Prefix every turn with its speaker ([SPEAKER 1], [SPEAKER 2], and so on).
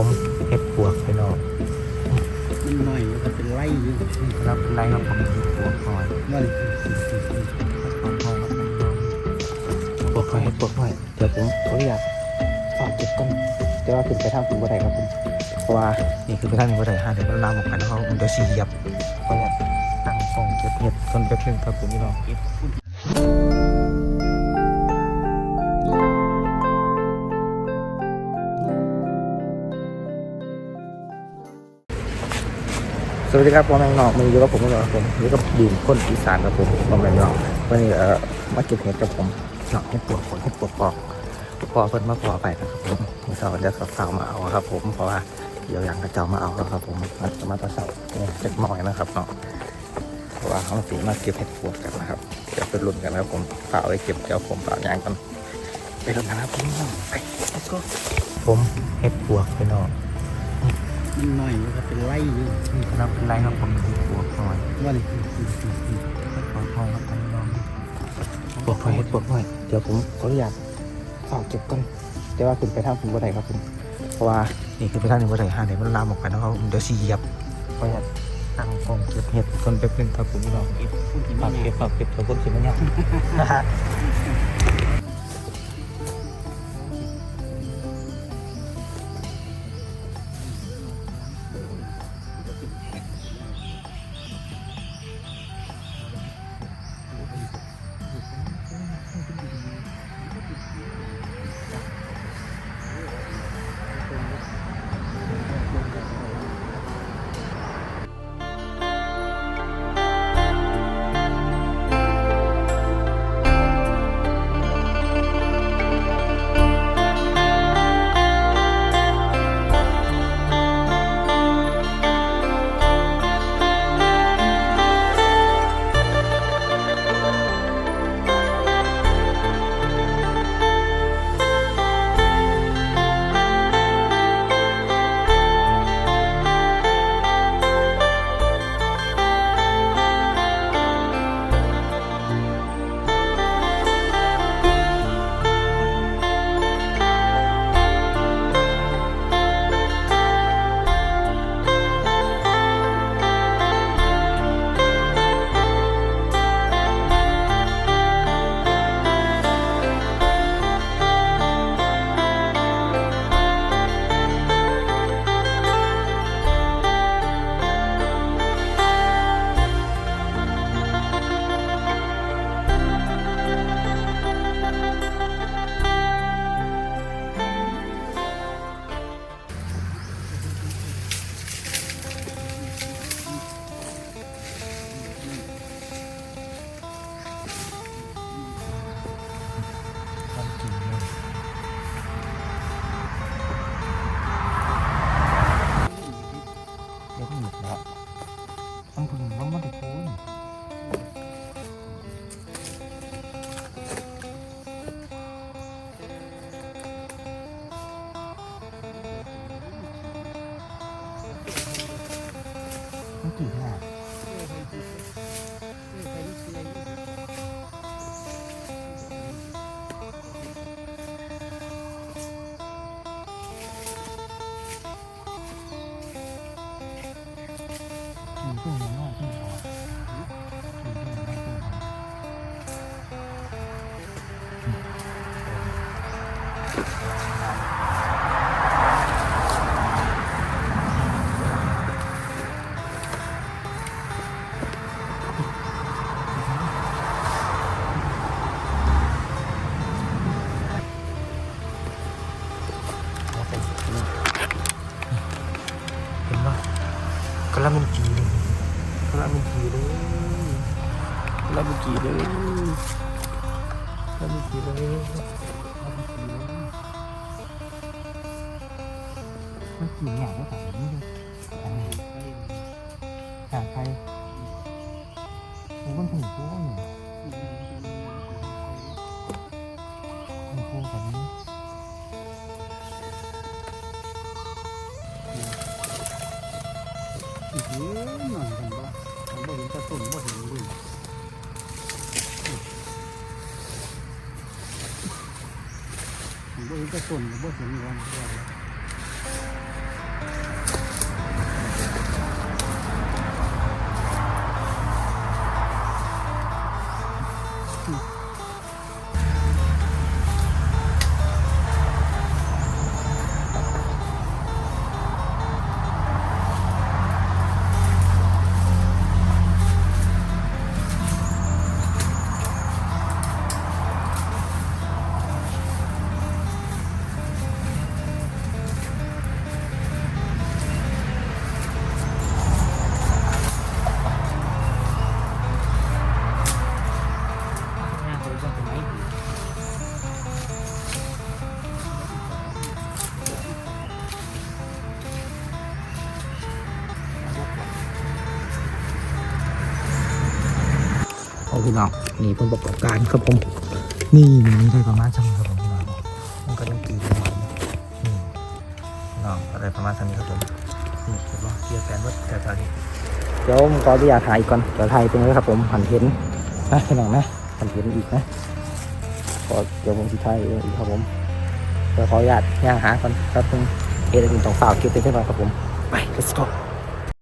[SPEAKER 1] ผมเห็ดปวกไปนอก
[SPEAKER 2] มันหน่อยมันก็เป็นไล่อยู่
[SPEAKER 1] รับไรครับผมเห็ดปวกหน่อย
[SPEAKER 2] มัน
[SPEAKER 1] ปวกหอยเห็ดปวกหน่อยเดี๋ยวผมขออนุญาตฝากเก็บก่อนแต่ว่าขึ้นไปทางถึงบันไดครับผมเพราะว่านี่คือไปทางถึงบันไดห้าเดี๋ยวมันลามออกไปแล้วเขาเดี๋ยวสีเหยียบขออนุญาตตั้งกล้องเก็บเห็ดก่อนแป๊บนึงครับผมพี่น้อง วัสดีครับพ่อแม่พี่น้องมืออยู่กับผมพี่น้องครับผมอยู่กับดื่มคนอีสานครับผมพ่อแม่นองวันนี้เอ่อมาเก็บเห็ดกับผมเนาะเห็ดปวกผมเห็ดปวกปอกพอเพิ่นมาขอไปนะครับผมมือเสาร์จะสาวมาเอาครับ ผมเพราะว่าเดี๋ยวอย่างกระเจ้ามาเอาแล้วครับ ผมมันจะมาตะเสาเนี่ยเจ็ดหน่อยนะครับเนาะเพราะว่าเขาสีมาเก็บเห็ดปวกกันนะครับเดี๋ยวไปลุ้นกันนะครับผมฝากเอาไว้เก็บเดี๋ยวผมฝากยางกันไปลุ้นกันนะครับพี่น้องไป let's go ผมเห็ดปวกไปนอก
[SPEAKER 2] มันหน่อยมันก็เป็นไล่อยู่
[SPEAKER 1] รับไรครับผมเห็ดปวกหน่อย
[SPEAKER 2] มัน
[SPEAKER 1] ปวดหอยครับท่านผู้ชมปวดหอยปวดหอยเดี๋ยวผมขออนุญาตฝากเก็บก่อนแต่ว่าขึ้นไปทางถึงบันไดครับผมเพราะว่านี่คือไปทางถึงบันไดห้าเดี๋ยวมันลามออกไปแล้วเขาเดี๋ยวสีเหยียบขออนุญาตตั้งกล้องเก็บเห็ดคนแป๊บนึงครับผมพี่น้อง
[SPEAKER 2] เก็บคุณที่
[SPEAKER 1] ฝา
[SPEAKER 2] มั
[SPEAKER 1] ก
[SPEAKER 2] น
[SPEAKER 1] เก็บฝากเก็บเดี๋ยวคนสิมันยากความ มันกี่หน้ กระมันจีเลยกระมันจีเลยกระมันจีเลยมันจีใหญ่แล้วแต่นี้เลยอันนี้จากใครผมมันถึงโค้งเนี่ยมันโค้งแบบนี้
[SPEAKER 2] อีกเยอะหน่อยกันว่า ผมบ่เห็นกระสุนไม่เห็นเลยผมบ่เห็นกระสุนไม่เห็นกันว่า
[SPEAKER 1] พี่น้องนี่ผลประกอบการครับผมนี่นี่ได้ประมาณชั่วโมงครับผมพี่น้องมันก็ยังตีประมาณนี้นี่น้องอะไรประมาณเท่านี้ครับผมนี่เห็นว่าเกียร์แกนวัดแต่ตอนนี้เดี๋ยวผมขออนุญาตถ่ายอีกก่อนเดี๋ยวถ่ายเป็นไงครับผมหันเห็นนะพี่น้องนะหันเห็นอีกนะขอเดี๋ยวผมจะถ่ายอีกครับผมเดี๋ยวขออนุญาตย่างหาก่อนครับผมเอเดนต้องฝากเก็บไปใช่ไหมครับผมไป let's go